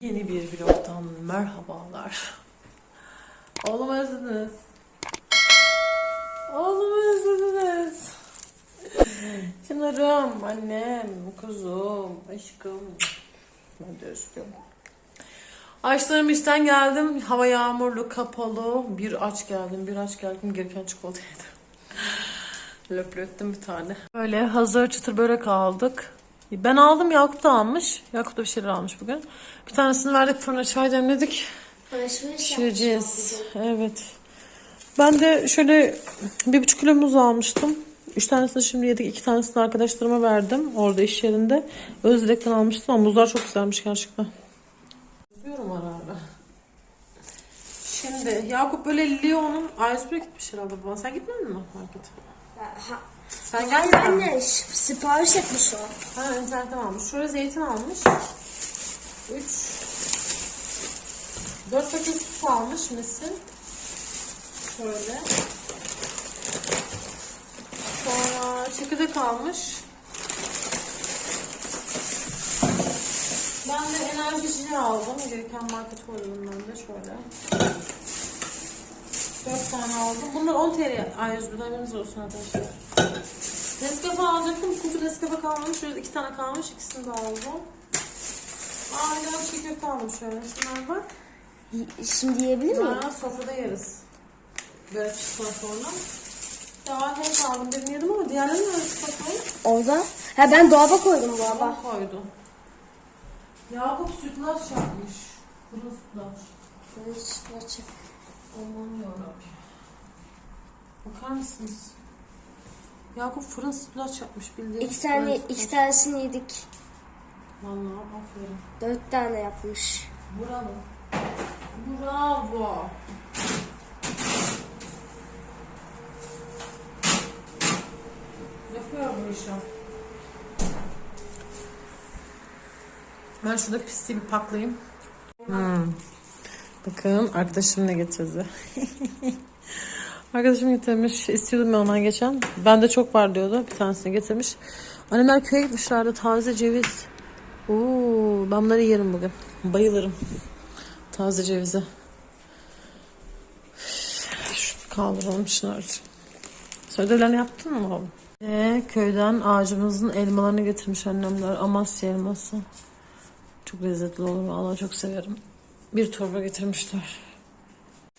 Yeni bir vlogdan merhabalar. Oğlum özlediniz. Oğlum özlediniz. Canlarım, annem, kuzum, aşkım. Ben de özlüyorum. Açlarım işten geldim. Hava yağmurlu, kapalı. Bir aç geldim, bir aç geldim. Gereken çikolata yedim. Löplöttüm bir tane. Böyle hazır çıtır börek aldık. Ben aldım Yakup da almış. Yakup da bir şeyler almış bugün. Bir tanesini verdik fırına çay demledik. Pişireceğiz. Evet. Ben de şöyle bir buçuk kilo muz almıştım. Üç tanesini şimdi yedik. iki tanesini arkadaşlarıma verdim. Orada iş yerinde. Özdilek'ten almıştım ama muzlar çok güzelmiş gerçekten. Üzüyorum ara ara. Şimdi Yakup böyle Lyon'un A101'e gitmiş herhalde baba. Sen gitmedin mi markete? Sen Hayır anne sipariş etmiş o. Ha internetten almış. Şöyle zeytin almış. 3 4 paket süt almış misin? Şöyle. Sonra çekirdek almış. Ben de enerji içeceği aldım. Gereken market koydum ben de şöyle. 4 tane aldım. Bunlar 10 TL. A101'den haberiniz olsun arkadaşlar. Nescafe alacaktım. Kutu Nescafe kalmamış. Şöyle iki tane kalmış. İkisini de aldım. Çiğ köfte aldım şöyle. Şunlar bak. Şimdi yiyebilir miyim? Ha, sofrada yeriz. Böyle piştikten sonra. Daha hep aldım. Birini yedim ama diğerlerini öyle sofrayı Orada. Ha ben dolaba koydum dolaba. babam koydu. Yakup sütlaç yapmış. Kuru sütlaç. Aman yarabbim. Bakar mısınız? Yakup fırın sütlaç yapmış bildiğin. İki tane, iki tanesini yedik. Vallahi aferin. Dört tane yapmış. Bravo. Bravo. Yapıyor bu işi. Ben şurada pisliği bir paklayayım. Hmm. Bakın arkadaşım ne getirdi. arkadaşım getirmiş. İstiyordum ben ondan geçen. Bende çok var diyordu. Bir tanesini getirmiş. Annemler köye gitmişlerdi. Taze ceviz. Oo, ben bunları yerim bugün. Bayılırım. Taze cevize. Şunu kaldıralım Çınar. Sen ödevlerini yaptın mı oğlum? Ee, köyden ağacımızın elmalarını getirmiş annemler. Amasya elması. Çok lezzetli olur. Vallahi çok severim. Bir torba getirmişler.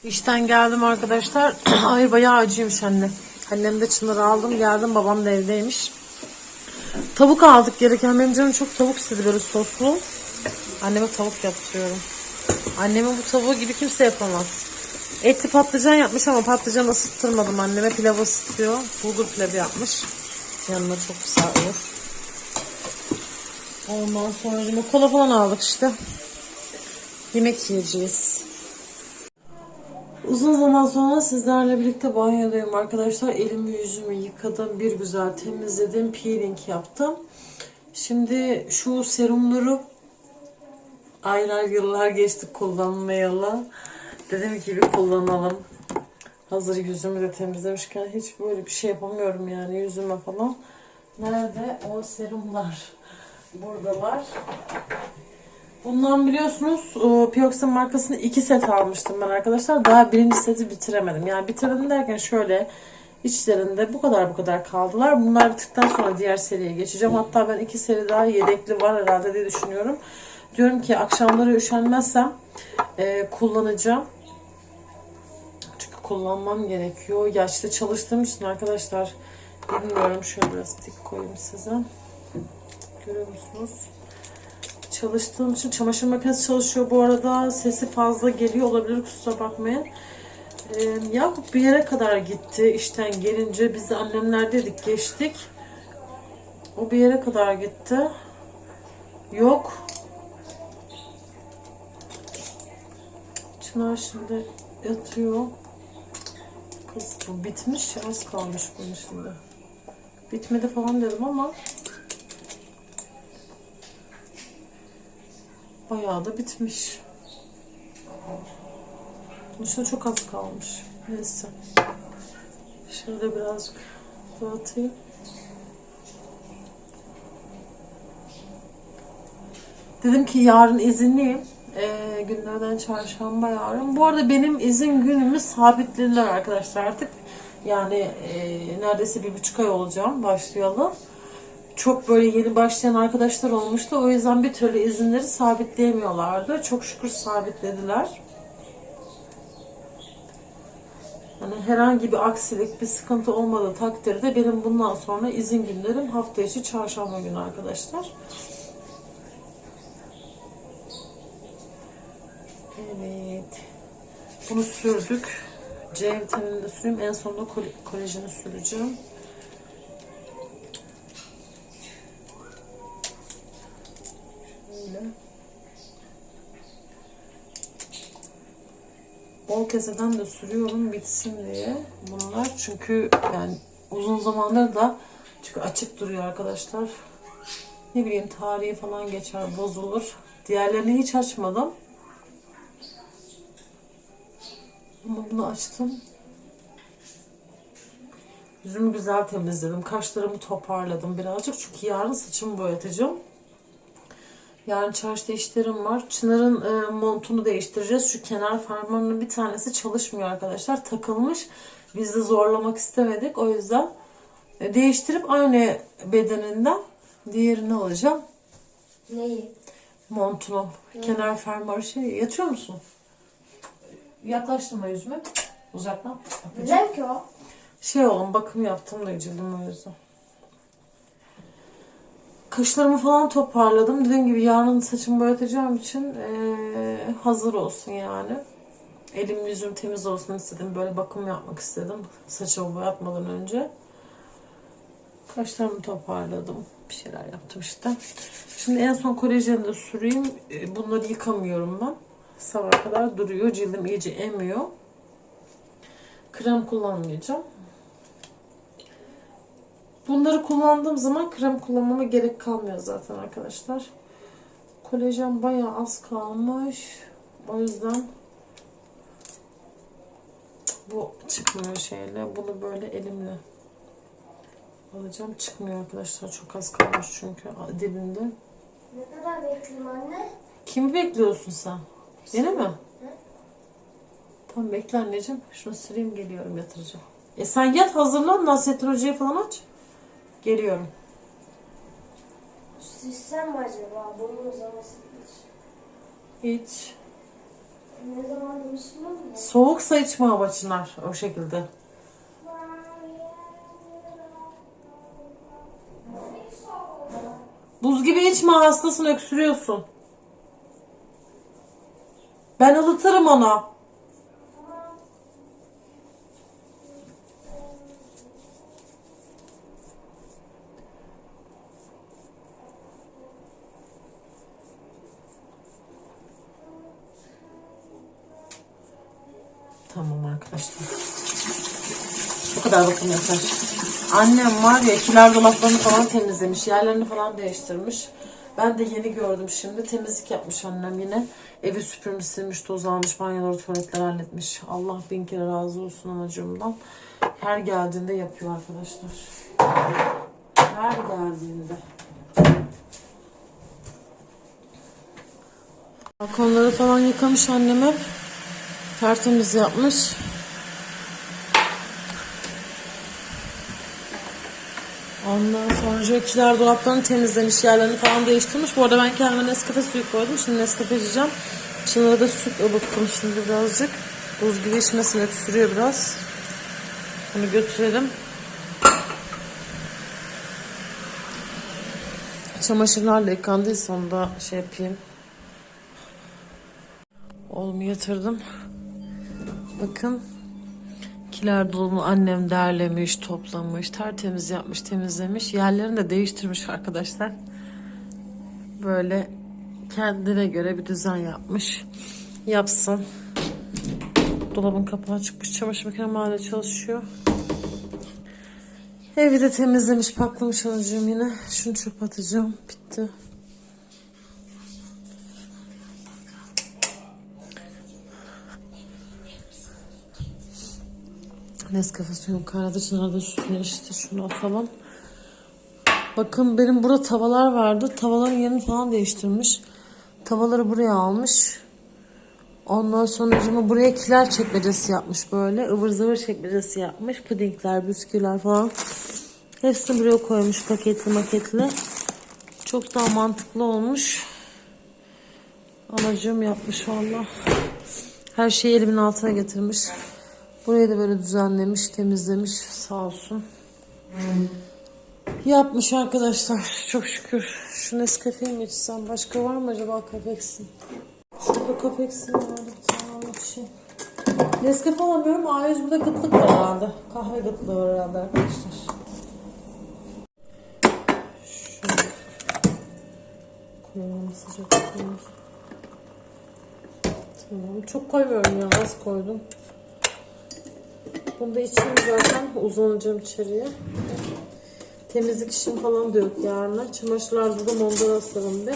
İşten geldim arkadaşlar. Ay bayağı acıymış anne. Annem de Çınar'ı aldım geldim. Babam da evdeymiş. Tavuk aldık gereken. Benim canım çok tavuk istedi böyle soslu. Anneme tavuk yaptırıyorum. Annemin bu tavuğu gibi kimse yapamaz. Etli patlıcan yapmış ama patlıcan ısıttırmadım anneme. Pilav ısıtıyor. Bulgur pilavı yapmış. Yanına çok güzel olur. Ondan sonra kola falan aldık işte. Yemek yiyeceğiz. Uzun zaman sonra sizlerle birlikte banyodayım arkadaşlar. Elimi yüzümü yıkadım. Bir güzel temizledim. Peeling yaptım. Şimdi şu serumları aylar yıllar geçti kullanmayalı. Dedim ki bir kullanalım. Hazır yüzümü de temizlemişken hiç böyle bir şey yapamıyorum yani yüzüme falan. Nerede o serumlar? Buradalar. Bundan biliyorsunuz e, Pioxin markasını iki set almıştım ben arkadaşlar. Daha birinci seti bitiremedim. Yani bitirmedim derken şöyle içlerinde bu kadar bu kadar kaldılar. Bunlar bittikten sonra diğer seriye geçeceğim. Hatta ben iki seri daha yedekli var herhalde diye düşünüyorum. Diyorum ki akşamları üşenmezsem e, kullanacağım. Çünkü kullanmam gerekiyor. Yaşta çalıştığım için arkadaşlar bilmiyorum şöyle biraz dik koyayım size. Görüyor musunuz? Çalıştığım için çamaşır makinesi çalışıyor bu arada. Sesi fazla geliyor olabilir kusura bakmayın. Ee, Yakup bir yere kadar gitti işten gelince. Biz de annemler dedik geçtik. O bir yere kadar gitti. Yok. Çınar şimdi yatıyor. Kız bu bitmiş. Az kalmış bunun şimdi. Bitmedi falan dedim ama bayağı da bitmiş. Bunun içinde çok az kalmış. Neyse. Şöyle birazcık dağıtayım. Dedim ki yarın izinliyim. Ee, günlerden çarşamba yarın. Bu arada benim izin günümü sabitlediler arkadaşlar artık. Yani e, neredeyse bir buçuk ay olacağım başlayalım. Çok böyle yeni başlayan arkadaşlar olmuştu. O yüzden bir türlü izinleri sabitleyemiyorlardı. Çok şükür sabitlediler. Yani herhangi bir aksilik, bir sıkıntı olmadığı takdirde benim bundan sonra izin günlerim hafta içi çarşamba günü arkadaşlar. Evet. Bunu sürdük. C vitaminini de süreyim. En sonunda kol- kolajeni süreceğim. Şöyle. Bol keseden de sürüyorum bitsin diye bunlar. Çünkü yani uzun zamandır da çünkü açık duruyor arkadaşlar. Ne bileyim tarihi falan geçer, bozulur. Diğerlerini hiç açmadım. Ama bunu açtım. Yüzümü güzel temizledim. Kaşlarımı toparladım birazcık. Çünkü yarın saçımı boyatacağım. Yarın çarşıda işlerim var. Çınar'ın e, montunu değiştireceğiz. Şu kenar fermuarının bir tanesi çalışmıyor arkadaşlar. Takılmış. Biz de zorlamak istemedik. O yüzden e, değiştirip aynı bedeninden diğerini alacağım. Neyi? Montunu. Kenar fermuarı şey. Yatıyor musun? Yaklaştırma yüzüme. Uzaktan. Neden ki o? Şey oğlum bakım yaptım da cildim o yüzden. Kaşlarımı falan toparladım. Dediğim gibi yarın saçımı boyatacağım için eee, hazır olsun yani. Elim yüzüm temiz olsun istedim. Böyle bakım yapmak istedim. Saçımı boyatmadan önce. Kaşlarımı toparladım. Bir şeyler yaptım işte. Şimdi en son kolajeni de süreyim. E, Bunları yıkamıyorum ben. Sabah kadar duruyor. Cildim iyice emiyor. Krem kullanmayacağım. Bunları kullandığım zaman krem kullanmama gerek kalmıyor zaten arkadaşlar. Kolajen bayağı az kalmış. O yüzden bu çıkmıyor şeyle. Bunu böyle elimle alacağım. Çıkmıyor arkadaşlar. Çok az kalmış çünkü dibinde. Ne kadar bekleyeyim anne? Kimi bekliyorsun sen? Beni mi? Tamam bekle anneciğim. Şunu süreyim geliyorum yatıracağım. E sen yat hazırlan. Nasrettin Hoca'yı falan aç. Geliyorum. Süssem mi acaba? Boyun uzaması. Hiç. Ne zaman demiştim ama? Soğuksa içme hava Çınar. O şekilde. Buz gibi içme hastasın öksürüyorsun. Ben ılıtırım onu. Tamam arkadaşlar. Yeter. Annem var ya kiler dolaplarını falan temizlemiş. Yerlerini falan değiştirmiş. Ben de yeni gördüm şimdi. Temizlik yapmış annem yine. Evi süpürmüş, silmiş, toz almış, banyoları, tuvaletleri halletmiş. Allah bin kere razı olsun anacığımdan. Her geldiğinde yapıyor arkadaşlar. Her geldiğinde. Balkonları falan yıkamış annem hep. Tertemiz yapmış. Ondan sonra jökiler dolaplarını temizlemiş, yerlerini falan değiştirmiş. Bu arada ben kendime Nescafe suyu koydum. Şimdi Nescafe içeceğim. Çınar'a da süt ılıttım şimdi birazcık. Buz gibi içmesin öksürüyor biraz. Bunu götürelim. Çamaşırlarla yıkandıysa onu şey yapayım. Oğlumu yatırdım. Bakın. Kiler dolabını annem derlemiş, toplamış, tertemiz yapmış, temizlemiş. Yerlerini de değiştirmiş arkadaşlar. Böyle kendine göre bir düzen yapmış. Yapsın. Dolabın kapağı çıkmış. Çamaşır makinem hala çalışıyor. Evi de temizlemiş, paklamış alacağım yine. Şunu çöp atacağım. Bitti. Nescafe suyum kaynadı. Çınar da sütünü işte şunu atalım. Bakın benim burada tavalar vardı. Tavaların yerini falan değiştirmiş. Tavaları buraya almış. Ondan sonra buraya kiler çekmecesi yapmış böyle. ıvır zıvır çekmecesi yapmış. Pudingler, bisküviler falan. Hepsini buraya koymuş paketli maketli. Çok daha mantıklı olmuş. Anacığım yapmış valla. Her şeyi elimin altına getirmiş. Burayı da böyle düzenlemiş, temizlemiş. Sağ olsun. Yapmış arkadaşlar. Çok şükür. Şu Nescafe'yi mi içsem? Başka var mı acaba Cafex'in? Şurada Cafex'in vardı bir tane bir şey. Nescafe alamıyorum. A100 burada gıtlık var herhalde. Kahve gıtlığı var herhalde arkadaşlar. Koyalım sıcak koyuyoruz. Tamam. Çok koymuyorum ya. Az koydum. Bunu da içeyim zaten. Uzanacağım içeriye. Temizlik işim falan da yok yarına. Çamaşırlarda da monda aslarım bir.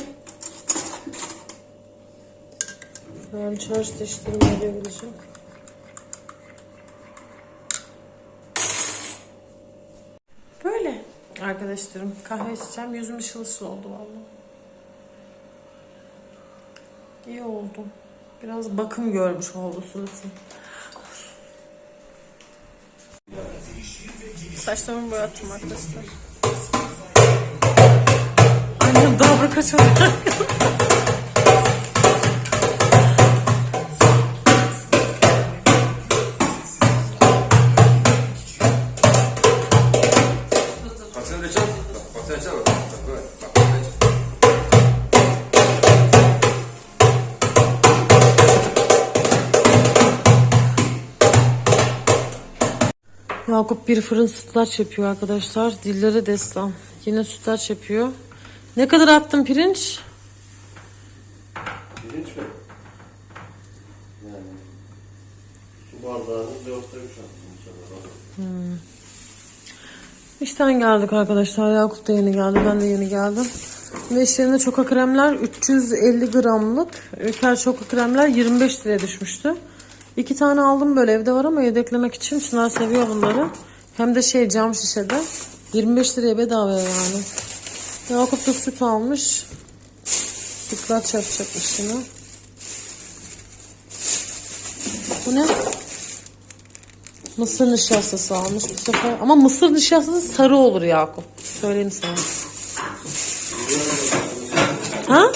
Yarın çarşı teşhirimi verebileceğim. Böyle arkadaşlarım. Kahve içeceğim. Yüzüm ışıl ışıl oldu vallahi. İyi oldu. Biraz bakım görmüş oldu suratım. Saçlarımı boyattım arkadaşlar. Annem dobra kaçırdı. bir fırın sütlaç yapıyor arkadaşlar. Dilleri destan. Yine sütlaç yapıyor. Ne kadar attın pirinç? Pirinç mi? Yani su bardağını dörtte üç attım sanırım. İşten geldik arkadaşlar. Yakup da yeni geldi. Ben de yeni geldim. Ve işlerinde çoka kremler 350 gramlık. Ülker çoka kremler 25 liraya düşmüştü. İki tane aldım böyle evde var ama yedeklemek için. Çınar seviyor bunları. Hem de şey cam şişede. 25 liraya bedava yani. Yakup da süt almış. Sütlaç yapacakmış yine. Bu ne? Mısır nişastası almış bu sefer. Ama mısır nişastası sarı olur Yakup. Söyleyeyim sana. Ha?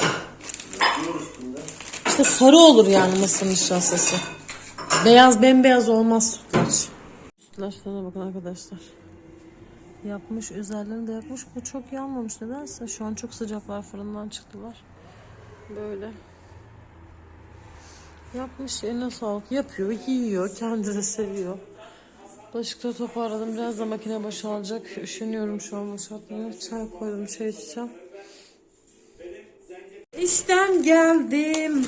İşte sarı olur yani mısır nişastası. Beyaz bembeyaz olmaz sütlaç. Sütlaçlara bakın arkadaşlar. Yapmış özellerini de yapmış. Bu çok yanmamış nedense. Şu an çok sıcaklar fırından çıktılar. Böyle. Yapmış eline sağlık. Yapıyor, yiyor. Kendi de seviyor. Bulaşıkları toparladım. Biraz da makine boşalacak. Üşeniyorum şu an boşaltmaya. Çay koydum. Çay içeceğim. İşten geldim.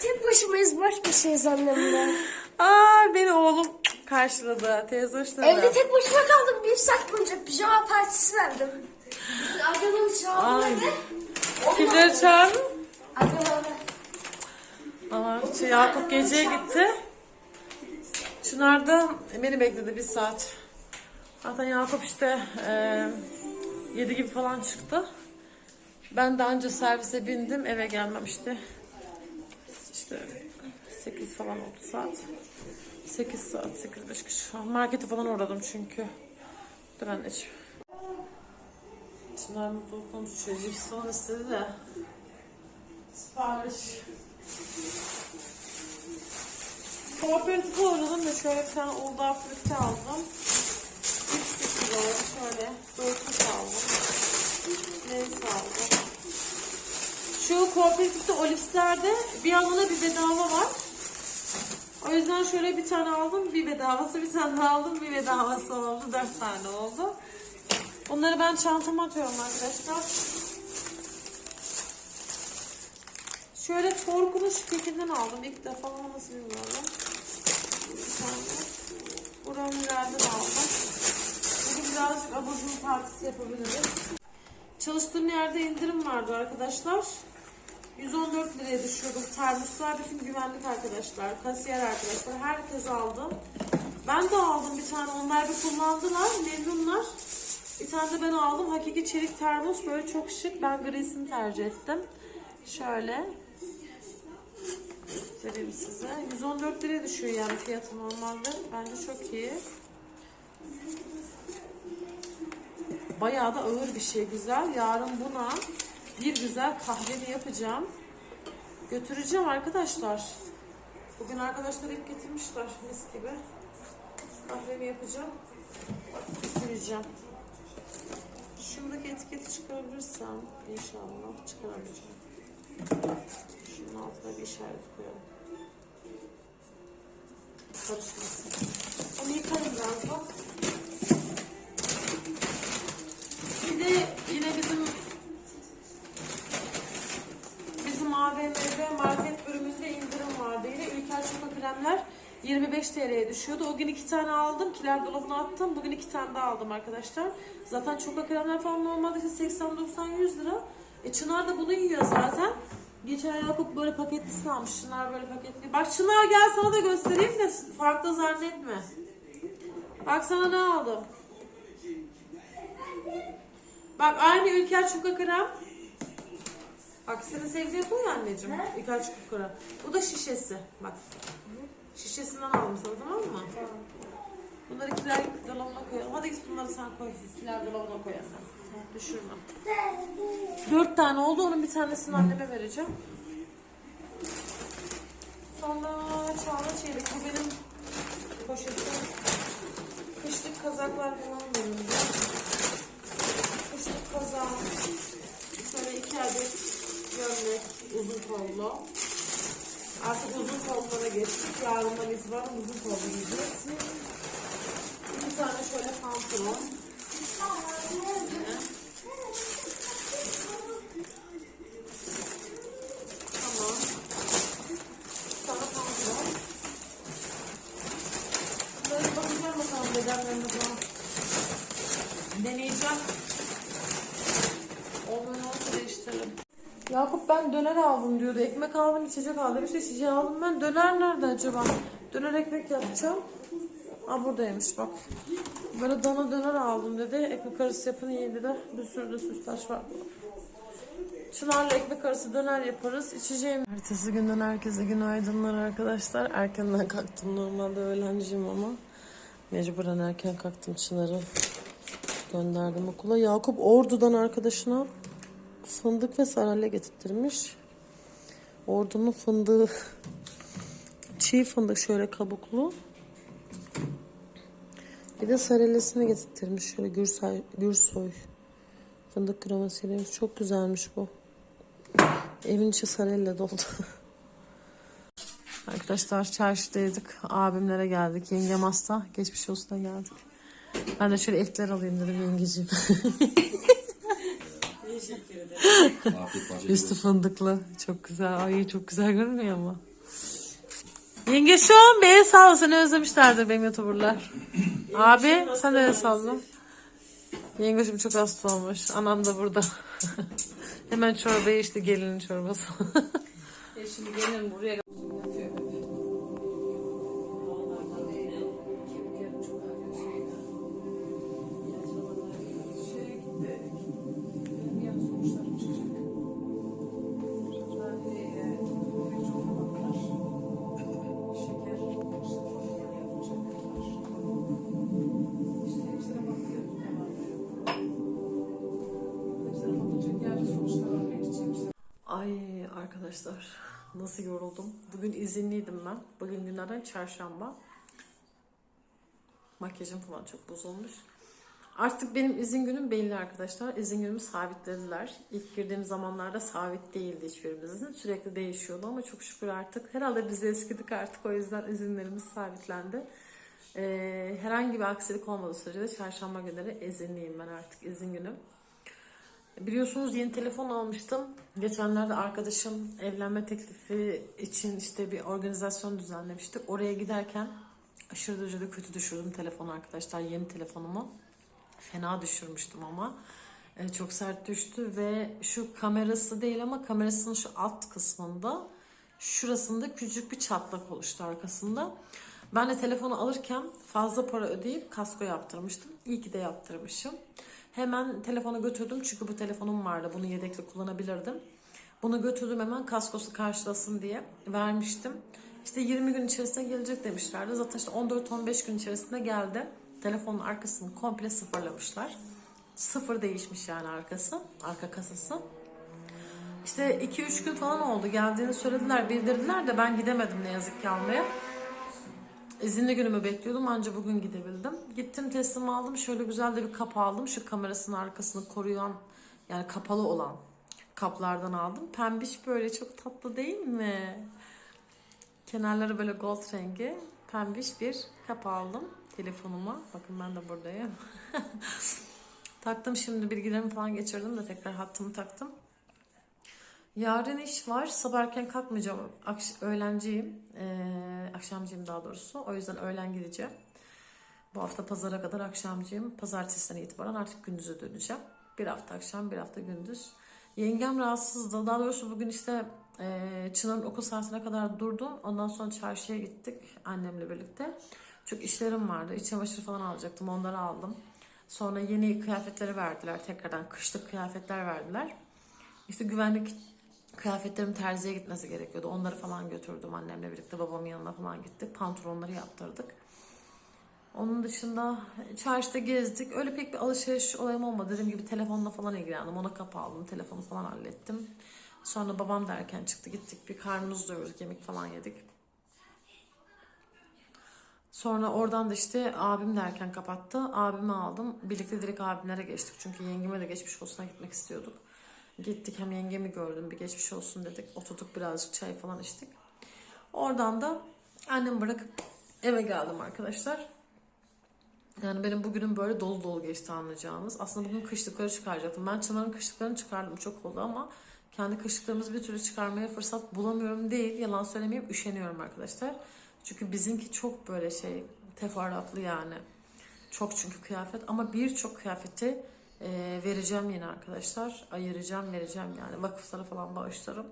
Tek başımayız baş başayız annemle. Aa beni oğlum karşıladı. Teyze hoşladı. Evde tek başıma kaldım. Bir saat boyunca pijama partisi verdim. Arkadaşım Ay. çağırdı. Kimleri çağırdın? Arkadaşım. Aa, şey, Yakup geceye gitti. Çınar da beni bekledi bir saat. Zaten Yakup işte e, 7 gibi falan çıktı. Ben de anca servise bindim eve gelmem işte. İşte 8 falan oldu saat. 8 saat, 8 5 kişi. Markete falan uğradım çünkü. Dur anneciğim. Çınar mutluluk konuşuyor. Cips falan istedi de. Sipariş. Kooperatif uğradım da şöyle bir tane Uludağ frikte aldım. 3 kilo şöyle 4 aldım. Neyse aldım. Şu kooperatifte Olips'lerde bir alana bir bedava var. O yüzden şöyle bir tane aldım. Bir bedavası bir tane daha aldım. Bir bedavası oldu. Dört tane oldu. Bunları ben çantama atıyorum arkadaşlar. Şöyle torkunu şu kekinden aldım. İlk defa nasıl bilmiyorum. Brownie'lerden aldım. Bugün birazcık abur partisi yapabiliriz. Çalıştığım yerde indirim vardı arkadaşlar. 114 liraya düşüyordu termoslar. Bütün güvenlik arkadaşlar, kasiyer arkadaşlar. Herkes aldı. Ben de aldım bir tane. Onlar bir kullandılar. Memnunlar. Bir tane de ben aldım. Hakiki çelik termos. Böyle çok şık. Ben grisini tercih ettim. Şöyle. göstereyim size. 114 liraya düşüyor yani fiyatı normalde. Bence çok iyi. Bayağı da ağır bir şey güzel. Yarın buna bir güzel kahvemi yapacağım. Götüreceğim arkadaşlar. Bugün arkadaşlar hep getirmişler mis gibi. Kahvemi yapacağım. Götüreceğim. Şuradaki etiketi çıkarabilirsem inşallah çıkaramayacağım. Şunun altına bir işaret koyalım. Karışmasın. Onu yıkarım birazdan. Bir de yine bizim bizim AVM'de market bölümünde indirim Ülker Çikolata kremler 25 TL'ye düşüyordu. O gün iki tane aldım. Kiler dolabına attım. Bugün iki tane daha aldım arkadaşlar. Zaten çikolata kremler falan normalde işte 80-90-100 lira. E Çınar da bunu yiyor zaten. Geçen Yakup böyle paketlisini almış. Çınar böyle paketli. Bak Çınar gel sana da göstereyim de farklı zannetme. Bak sana ne aldım. Bak aynı Ülker Çuka krem. Bak senin sevdiğin bu ya anneciğim. Ülker Çuka krem. Bu da şişesi. Bak. Şişesinden aldım sana tamam mı? Bunları kiler dolabına koyalım. Hadi git bunları sen koy. Kiler dolabına koyalım. Düşürme. Dört tane oldu. Onun bir tanesini anneme vereceğim. Sonra çağla çeyrek. Bu benim poşetim. Kışlık kazaklar falan benim. Kışlık kazak. Şöyle iki adet gömlek uzun kollu. Artık uzun kollara geçtik. Yarından itibaren uzun kollu giyeceğiz. Bir tane şöyle pantolon. Tamam. Sana pantolon. Böyle bakacağım bakalım bedenlerine falan. Deneyeceğim. Olmuyor olsa değiştiririm. Yakup ben döner aldım diyordu. Ekmek aldım, içecek aldım. İşte içeceği aldım ben. Döner nerede acaba? Döner ekmek yapacağım. Aa buradaymış bak. Böyle dana döner aldım dedi. Ekmek arası yapın iyi dedi. Bir sürü de süslaç var. Çınar'la ekmek arası döner yaparız. İçeceğim. Ertesi günden herkese günaydınlar arkadaşlar. Erkenden kalktım. Normalde öğlenciyim ama. Mecburen erken kalktım Çınar'ı. Gönderdim okula. Yakup Ordu'dan arkadaşına fındık ve saralya getirttirmiş. Ordu'nun fındığı çiğ fındık şöyle kabuklu. Bir de sarellesini getirttirmiş. Şöyle Gürsoy, Gürsoy fındık kremasıyla. Çok güzelmiş bu. Evin içi sarelle doldu. Arkadaşlar çarşıdaydık. Abimlere geldik. Yengem hasta. Geçmiş olsun da geldik. Ben de şöyle etler alayım dedim yengeciğim. Üstü fındıklı. Çok güzel. Ay çok güzel görünmüyor mu? Yenge şu an beni sağ ol. Seni özlemişlerdir benim youtuberlar. Abi sen de el salla. Yengeciğim çok hasta olmuş. Anam da burada. Hemen çorbayı işte gelinin çorbası. E şimdi gelin buraya arkadaşlar nasıl yoruldum. Bugün izinliydim ben. Bugün günlerden çarşamba. Makyajım falan çok bozulmuş. Artık benim izin günüm belli arkadaşlar. İzin günümü sabitlediler. İlk girdiğim zamanlarda sabit değildi hiçbirimizin. Sürekli değişiyordu ama çok şükür artık. Herhalde biz eskidik artık o yüzden izinlerimiz sabitlendi. Ee, herhangi bir aksilik olmadığı sürece de çarşamba günleri izinliyim ben artık izin günüm. Biliyorsunuz yeni telefon almıştım. Geçenlerde arkadaşım evlenme teklifi için işte bir organizasyon düzenlemiştik. Oraya giderken aşırı derecede kötü düşürdüm telefonu arkadaşlar. Yeni telefonumu. Fena düşürmüştüm ama. Ee, çok sert düştü ve şu kamerası değil ama kamerasının şu alt kısmında şurasında küçük bir çatlak oluştu arkasında. Ben de telefonu alırken fazla para ödeyip kasko yaptırmıştım. İyi ki de yaptırmışım. Hemen telefonu götürdüm çünkü bu telefonum vardı. Bunu yedekli kullanabilirdim. Bunu götürdüm hemen kaskosu karşılasın diye vermiştim. İşte 20 gün içerisinde gelecek demişlerdi. Zaten işte 14-15 gün içerisinde geldi. Telefonun arkasını komple sıfırlamışlar. Sıfır değişmiş yani arkası, arka kasası. İşte 2-3 gün falan oldu. Geldiğini söylediler, bildirdiler de ben gidemedim ne yazık ki almaya. İzinli günümü bekliyordum anca bugün gidebildim. Gittim teslim aldım. Şöyle güzel de bir kap aldım. Şu kamerasının arkasını koruyan yani kapalı olan kaplardan aldım. Pembiş böyle çok tatlı değil mi? Kenarları böyle gold rengi. Pembiş bir kap aldım telefonuma. Bakın ben de buradayım. taktım şimdi bilgilerimi falan geçirdim de tekrar hattımı taktım. Yarın iş var. Sabah erken kalkmayacağım. Akş öğlenciyim. Ee, akşamcıyım daha doğrusu. O yüzden öğlen gideceğim. Bu hafta pazara kadar akşamcıyım. Pazartesiden itibaren artık gündüze döneceğim. Bir hafta akşam, bir hafta gündüz. Yengem rahatsızdı. Daha doğrusu bugün işte e, Çınar'ın okul saatine kadar durdu. Ondan sonra çarşıya gittik annemle birlikte. Çok işlerim vardı. İç çamaşır falan alacaktım. Onları aldım. Sonra yeni kıyafetleri verdiler. Tekrardan kışlık kıyafetler verdiler. İşte güvenlik kıyafetlerim terziye gitmesi gerekiyordu. Onları falan götürdüm annemle birlikte. Babamın yanına falan gittik. Pantolonları yaptırdık. Onun dışında çarşıda gezdik. Öyle pek bir alışveriş olayım olmadı. Dediğim gibi telefonla falan ilgilendim. Ona kapı aldım. Telefonu falan hallettim. Sonra babam da erken çıktı. Gittik bir karnımızı doyurduk. Yemek falan yedik. Sonra oradan da işte abim de erken kapattı. Abimi aldım. Birlikte direkt abimlere geçtik. Çünkü yengeme de geçmiş olsuna gitmek istiyorduk. Gittik hem yengemi gördüm bir geçmiş olsun dedik. Oturduk birazcık çay falan içtik. Oradan da annemi bırakıp eve geldim arkadaşlar. Yani benim bugünüm böyle dolu dolu geçti anlayacağınız. Aslında bugün kışlıkları çıkaracaktım. Ben Çınar'ın kışlıklarını çıkardım çok oldu ama kendi kışlıklarımızı bir türlü çıkarmaya fırsat bulamıyorum değil. Yalan söylemeyeyim üşeniyorum arkadaşlar. Çünkü bizimki çok böyle şey teferruatlı yani. Çok çünkü kıyafet ama birçok kıyafeti e, vereceğim yine arkadaşlar. Ayıracağım vereceğim yani vakıflara falan bağışlarım.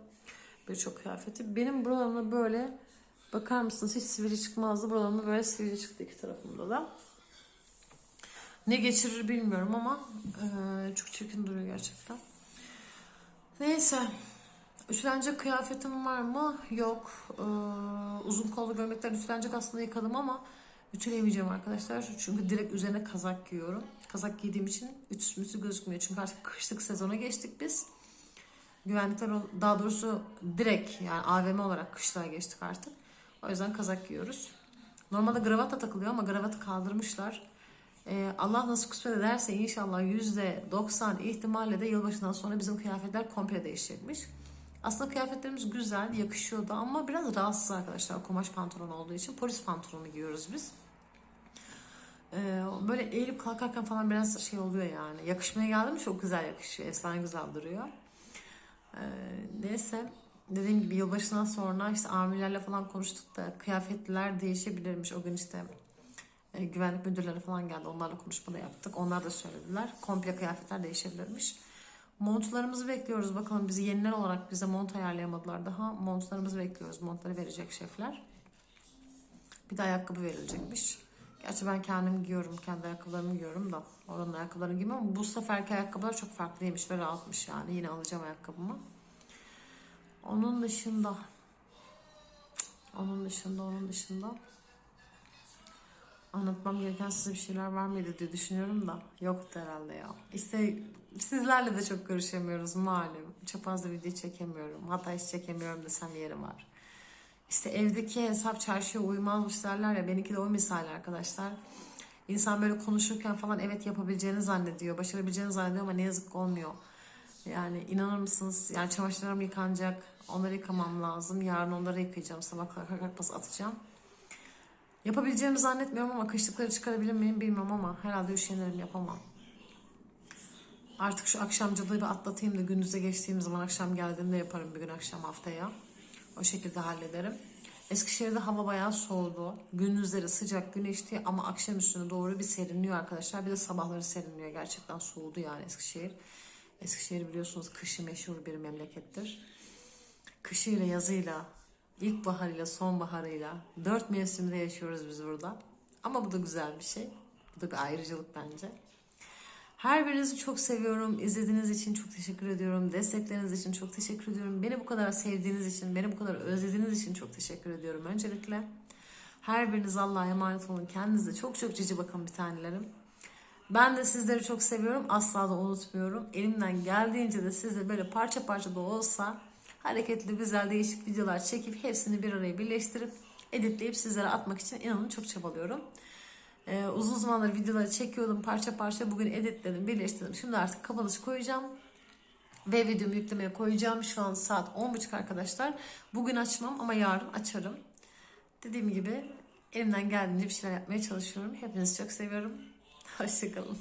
Birçok kıyafeti. Benim buralarımda böyle bakar mısınız hiç sivri çıkmazdı. Buralarımda böyle sivri çıktı iki tarafımda da. Ne geçirir bilmiyorum ama e, çok çirkin duruyor gerçekten. Neyse. Ütülenecek kıyafetim var mı? Yok. Ee, uzun kollu gömlekler ütülenecek aslında yıkadım ama ütüleyemeyeceğim arkadaşlar. Çünkü direkt üzerine kazak giyiyorum. Kazak giydiğim için ütüsü gözükmüyor. Çünkü artık kışlık sezona geçtik biz. Güvenlikler daha doğrusu direkt yani AVM olarak kışlığa geçtik artık. O yüzden kazak giyiyoruz. Normalde gravata takılıyor ama gravatı kaldırmışlar. Ee, Allah nasıl kısmet ederse inşallah %90 ihtimalle de yılbaşından sonra bizim kıyafetler komple değişecekmiş. Aslında kıyafetlerimiz güzel, yakışıyordu ama biraz rahatsız arkadaşlar kumaş pantolon olduğu için. Polis pantolonu giyiyoruz biz. Ee, böyle eğilip kalkarken falan biraz şey oluyor yani. Yakışmaya geldi mi çok güzel yakışıyor. Efsane güzel duruyor. Ee, neyse dediğim gibi yılbaşından sonra işte amirlerle falan konuştuk da kıyafetler değişebilirmiş. O gün işte e, güvenlik müdürleri falan geldi. Onlarla konuşma da yaptık. Onlar da söylediler. Komple kıyafetler değişebilirmiş. Montlarımızı bekliyoruz. Bakalım bizi yeniler olarak bize mont ayarlayamadılar daha. Montlarımızı bekliyoruz. Montları verecek şefler. Bir de ayakkabı verilecekmiş. Gerçi ben kendim giyiyorum. Kendi ayakkabılarımı giyiyorum da. Oranın ayakkabılarını giymem ama bu seferki ayakkabılar çok farklıymış ve rahatmış yani. Yine alacağım ayakkabımı. Onun dışında onun dışında onun dışında anlatmam gereken size bir şeyler var mıydı diye düşünüyorum da yoktu herhalde ya. İşte sizlerle de çok görüşemiyoruz malum. Çok fazla video çekemiyorum. Hatta hiç çekemiyorum desem yeri var. İşte evdeki hesap çarşıya uymazmış derler ya. Benimki de o misal arkadaşlar. İnsan böyle konuşurken falan evet yapabileceğini zannediyor. Başarabileceğini zannediyor ama ne yazık ki olmuyor. Yani inanır mısınız? Yani çamaşırlarım yıkanacak. Onları yıkamam lazım. Yarın onları yıkayacağım. Sabah kalkmaz atacağım. Yapabileceğimi zannetmiyorum ama kışlıkları çıkarabilir miyim bilmiyorum ama herhalde üşenirim yapamam. Artık şu akşamcılığı bir atlatayım da gündüze geçtiğim zaman akşam geldiğimde yaparım bir gün akşam haftaya. O şekilde hallederim. Eskişehir'de hava bayağı soğudu. Gündüzleri sıcak güneşti ama akşam üstüne doğru bir serinliyor arkadaşlar. Bir de sabahları serinliyor. Gerçekten soğudu yani Eskişehir. Eskişehir biliyorsunuz kışı meşhur bir memlekettir. Kışıyla yazıyla İlkbaharıyla sonbaharıyla dört mevsimde yaşıyoruz biz burada. Ama bu da güzel bir şey. Bu da bir ayrıcalık bence. Her birinizi çok seviyorum. İzlediğiniz için çok teşekkür ediyorum. Destekleriniz için çok teşekkür ediyorum. Beni bu kadar sevdiğiniz için, beni bu kadar özlediğiniz için çok teşekkür ediyorum öncelikle. Her biriniz Allah'a emanet olun. Kendinize çok çok cici bakın bir tanelerim. Ben de sizleri çok seviyorum. Asla da unutmuyorum. Elimden geldiğince de size böyle parça parça da olsa hareketli, güzel, değişik videolar çekip hepsini bir araya birleştirip editleyip sizlere atmak için inanın çok çabalıyorum. Ee, uzun zamandır videoları çekiyordum parça parça. Bugün editledim, birleştirdim. Şimdi artık kapanış koyacağım. Ve videomu yüklemeye koyacağım. Şu an saat 10.30 arkadaşlar. Bugün açmam ama yarın açarım. Dediğim gibi elimden geldiğince bir şeyler yapmaya çalışıyorum. Hepinizi çok seviyorum. Hoşçakalın.